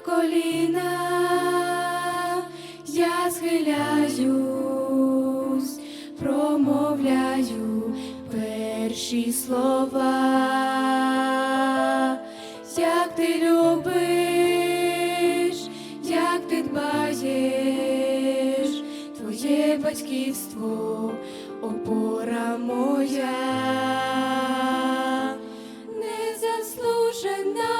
на коліна, я схиляюсь, промовляю перші слова, як ти любиш, як ти дбаєш, твоє батьківство, опора моя. Незаслужена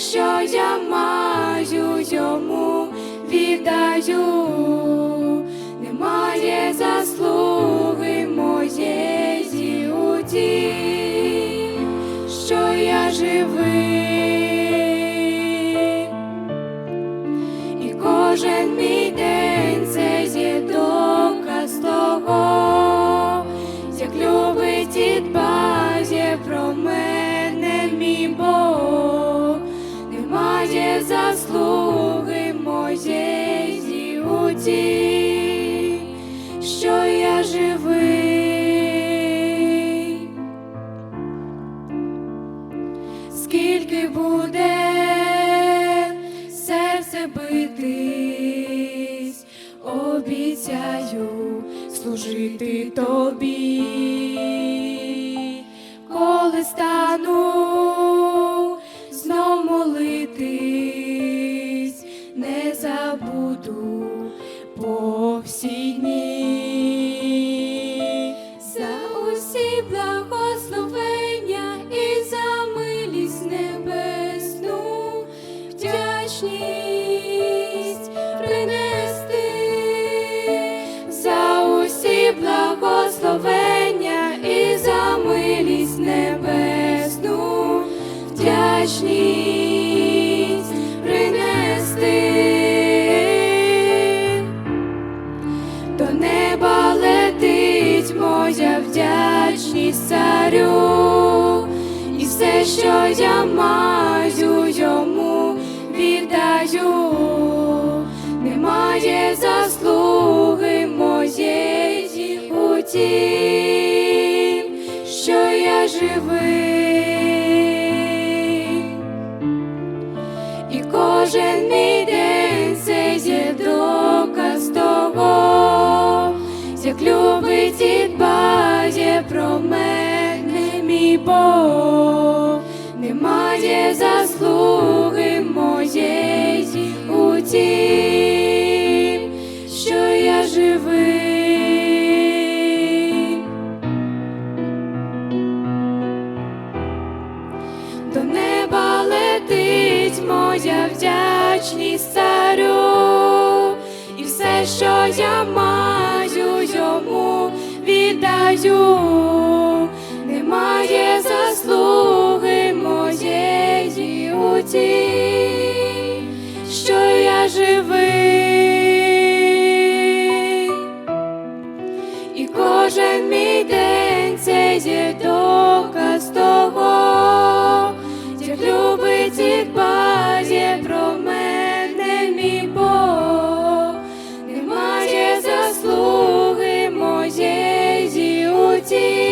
що я маю, йому віддаю, немає заслуги моєї у тім, що я живий. Моєї що я живий. Скільки буде серце битись, обіцяю служити тобі, коли стану забуду по всі дні. За усі благословення і за милість небесну вдячність принести. За усі благословення і за милість небесну вдячність царю, і все, що я маю, йому віддаю, немає заслуги моєї у тім, що я живий. І кожен мій день це є доказ того, як любить Бог, немає заслуги моєї у тім, що я живий. До неба летить моя вдячність царю, і все, що я маю, йому віддаю, має заслуги моєї у тій, що я живий, і кожен мій день це є доказ того, як любить і дбає про мене, мій Бог, немає заслуги моєї у тій,